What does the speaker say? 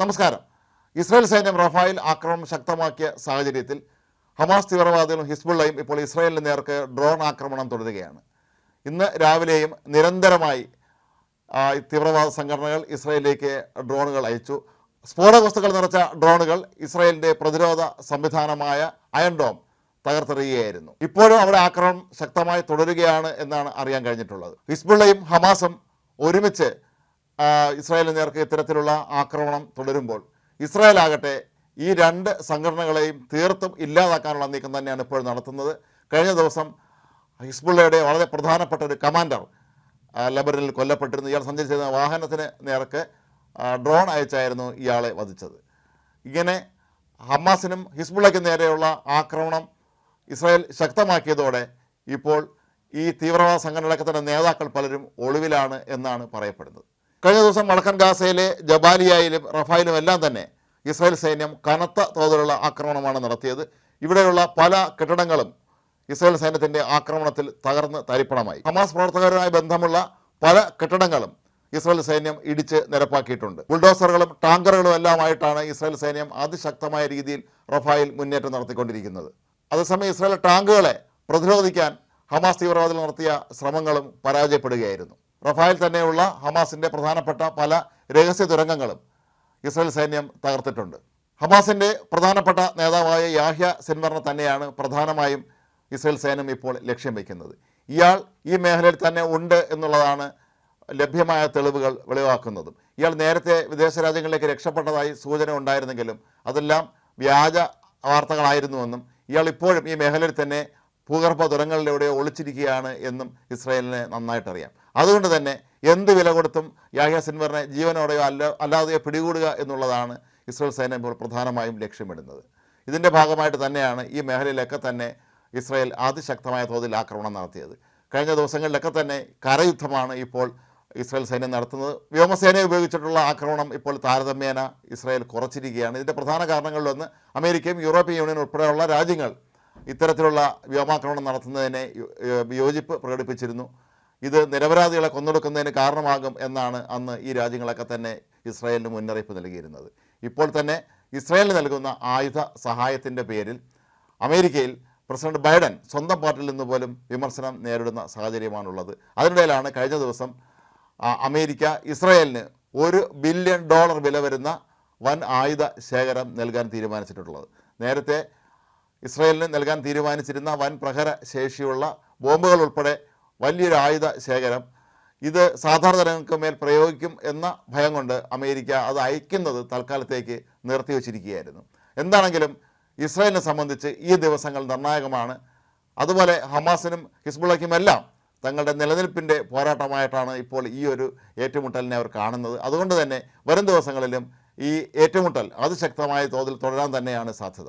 നമസ്കാരം. ഇസ്രായേൽ സൈന്യം റഫായിൽ ആക്രമണം ശക്തമാക്കിയ സാഹചര്യത്തിൽ ഹമാസ് തീവ്രവാദികളും ഹിസ്ബുള്ളയും ഇപ്പോൾ ഇസ്രായേലിന് നേർക്ക് ഡ്രോൺ ആക്രമണം തുടരുകയാണ്. ഇന്ന് രാവിലെയും നിരന്തരമായി തീവ്രവാദ സംഘടനകൾ ഇസ്രായേലിലേക്ക് ഡ്രോണുകൾ അയച്ചു. സ്ഫോടക വസ്തുക്കൾ നിറച്ച ഡ്രോണുകൾ ഇസ്രായേലിന്റെ പ്രതിരോധ സംവിധാനമായ അയൺ ഡോം തകർത്തെറിയുകയായിരുന്നു. ഇപ്പോഴും അവിടെ ആക്രമണം ശക്തമായി തുടരുകയാണ് എന്നാണ് അറിയാൻ കഴിഞ്ഞിട്ടുള്ളത്. ഹിസ്ബുള്ളയും ഹമാസും ഒരുമിച്ച് ഇസ്രായേലിന് നേർക്ക് ഇത്തരത്തിലുള്ള ആക്രമണം തുടരുമ്പോൾ ഇസ്രായേൽ ആകട്ടെ ഈ രണ്ട് സംഘടനകളെയും തീർത്തും ഇല്ലാതാക്കാനുള്ള നീക്കം തന്നെയാണ് ഇപ്പോൾ നടത്തുന്നത്. കഴിഞ്ഞ ദിവസം ഹിസ്ബുള്ളയുടെ വളരെ പ്രധാനപ്പെട്ട ഒരു കമാൻഡർ ആ, ലബനനിൽ കൊല്ലപ്പെട്ടിരുന്നു. ഇയാൾ സഞ്ചരിച്ചിരുന്ന വാഹനത്തിന് നേർക്ക് ഡ്രോൺ അയച്ചായിരുന്നു ഇയാളെ വധിച്ചത്. ഇങ്ങനെ ഹമാസിനും ഹിസ്ബുള്ളയ്ക്കും നേരെയുള്ള ആക്രമണം ഇസ്രായേൽ ശക്തമാക്കിയതോടെ ഇപ്പോൾ ഈ തീവ്രവാദ സംഘടനകളൊക്കെ തന്നെ നേതാക്കൾ പലരും ഒളിവിലാണ് എന്നാണ് പറയപ്പെടുന്നത്. കഴിഞ്ഞ ദിവസം വടക്കൻ ഗാസയിലെ ജബാലിയയിലും റഫായിലും എല്ലാം തന്നെ ഇസ്രായേൽ സൈന്യം കനത്ത തോതിലുള്ള ആക്രമണമാണ് നടത്തിയത്. ഇവിടെയുള്ള പല കെട്ടിടങ്ങളും ഇസ്രായേൽ സൈന്യത്തിന്റെ ആക്രമണത്തിൽ തകർന്ന് തരിപ്പണമായി. ഹമാസ് പ്രവർത്തകരുമായി ബന്ധമുള്ള പല കെട്ടിടങ്ങളും ഇസ്രായേൽ സൈന്യം ഇടിച്ച് നിരപ്പാക്കിയിട്ടുണ്ട്. ബുൾഡോസറുകളും ടാങ്കറുകളും എല്ലാമായിട്ടാണ് ഇസ്രായേൽ സൈന്യം അതിശക്തമായ രീതിയിൽ റഫായിൽ മുന്നേറ്റം നടത്തിക്കൊണ്ടിരിക്കുന്നത്. അതേസമയം ഇസ്രായേൽ ടാങ്കുകളെ പ്രതിരോധിക്കാൻ ഹമാസ് തീവ്രവാദികൾ നടത്തിയ ശ്രമങ്ങളും പരാജയപ്പെടുകയായിരുന്നു. റഫായിൽ തന്നെയുള്ള ഹമാസിന്റെ പ്രധാനപ്പെട്ട പല രഹസ്യ തുരങ്കങ്ങളും ഇസ്രായേൽ സൈന്യം തകർത്തിട്ടുണ്ട്. ഹമാസിന്റെ പ്രധാനപ്പെട്ട നേതാവായ യാഹ്യ സിൻവറിനെ തന്നെയാണ് പ്രധാനമായും ഇസ്രായേൽ സൈന്യം ഇപ്പോൾ ലക്ഷ്യം വയ്ക്കുന്നത്. ഇയാൾ ഈ മേഖലയിൽ തന്നെ ഉണ്ട് എന്നുള്ളതാണ് ലഭ്യമായ തെളിവുകൾ വെളിവാക്കുന്നതും. ഇയാൾ നേരത്തെ വിദേശ രാജ്യങ്ങളിലേക്ക് രക്ഷപ്പെട്ടതായി സൂചന ഉണ്ടായിരുന്നെങ്കിലും അതെല്ലാം വ്യാജ വാർത്തകളായിരുന്നുവെന്നും ഇയാൾ ഇപ്പോഴും ഈ മേഖലയിൽ തന്നെ ഭൂഗർഭ തുരങ്ങളിലൂടെയോ ഒളിച്ചിരിക്കുകയാണ് എന്നും ഇസ്രായേലിന് നന്നായിട്ടറിയാം. അതുകൊണ്ട് തന്നെ എന്ത് വില കൊടുത്തും യാഹ്യ സിൻവറിനെ ജീവനോടെയോ അല്ല അല്ലാതെയോ പിടികൂടുക എന്നുള്ളതാണ് ഇസ്രായേൽ സേന ഇപ്പോൾ പ്രധാനമായും ലക്ഷ്യമിടുന്നത്. ഇതിന്റെ ഭാഗമായിട്ട് തന്നെയാണ് ഈ മേഖലയിലൊക്കെ തന്നെ ഇസ്രായേൽ അതിശക്തമായ തോതിൽ ആക്രമണം നടത്തിയത്. കഴിഞ്ഞ ദിവസങ്ങളിലൊക്കെ തന്നെ കരയുദ്ധമാണ് ഇപ്പോൾ ഇസ്രായേൽ സൈന്യം നടത്തുന്നത്. വ്യോമസേനയെ ഉപയോഗിച്ചിട്ടുള്ള ആക്രമണം ഇപ്പോൾ താരതമ്യേന ഇസ്രായേൽ കുറച്ചിരിക്കുകയാണ്. ഇതിന്റെ പ്രധാന കാരണങ്ങളിലൊന്ന് അമേരിക്കയും യൂറോപ്യൻ യൂണിയൻ ഉൾപ്പെടെയുള്ള രാജ്യങ്ങൾ ഇത്തരത്തിലുള്ള വ്യോമാക്രമണം നടത്തുന്നതിനെ വിയോജിപ്പ് പ്രകടിപ്പിച്ചിരുന്നു. ഇത് നിരപരാധികളെ കൊന്നൊടുക്കുന്നതിന് കാരണമാകും എന്നാണ് അന്ന് ഈ രാജ്യങ്ങളൊക്കെ തന്നെ ഇസ്രായേലിന് മുന്നറിയിപ്പ് നൽകിയിരുന്നത്. ഇപ്പോൾ തന്നെ ഇസ്രായേലിന് നൽകുന്ന ആയുധ സഹായത്തിന്റെ പേരിൽ അമേരിക്കയിൽ പ്രസിഡന്റ് ബൈഡൻ സ്വന്തം പാർട്ടിയിൽ നിന്ന് പോലും വിമർശനം നേരിടുന്ന സാഹചര്യമാണുള്ളത്. അതിനിടയിലാണ് കഴിഞ്ഞ ദിവസം അമേരിക്ക ഇസ്രായേലിന് ഒരു ബില്യൺ ഡോളർ വില വരുന്ന വൻ ആയുധ ശേഖരം നൽകാൻ തീരുമാനിച്ചിട്ടുള്ളത്. നേരത്തെ ഇസ്രായേലിന് നൽകാൻ തീരുമാനിച്ചിരുന്ന വൻ പ്രഹര ശേഷിയുള്ള ബോംബുകൾ ഉൾപ്പെടെ വലിയൊരു ആയുധ ശേഖരം. ഇത് സാധാരണ ജനങ്ങൾക്ക് മേൽ പ്രയോഗിക്കും എന്ന ഭയം കൊണ്ട് അമേരിക്ക അത് അയക്കുന്നത് തൽക്കാലത്തേക്ക് നിർത്തിവച്ചിരിക്കുകയായിരുന്നു എന്താണെങ്കിലും ഇസ്രായേലിനെ സംബന്ധിച്ച് ഈ ദിവസങ്ങൾ നിർണായകമാണ്. അതുപോലെ ഹമാസിനും ഹിസ്ബുള്ളയ്ക്കുമെല്ലാം തങ്ങളുടെ നിലനിൽപ്പിന്റെ പോരാട്ടമായിട്ടാണ് ഇപ്പോൾ ഈ ഒരു ഏറ്റുമുട്ടലിനെ അവർ കാണുന്നത്. അതുകൊണ്ട് തന്നെ വരും ദിവസങ്ങളിലും ഈ ഏറ്റുമുട്ടൽ അതിശക്തമായ തോതിൽ തുടരാൻ തന്നെയാണ് സാധ്യത.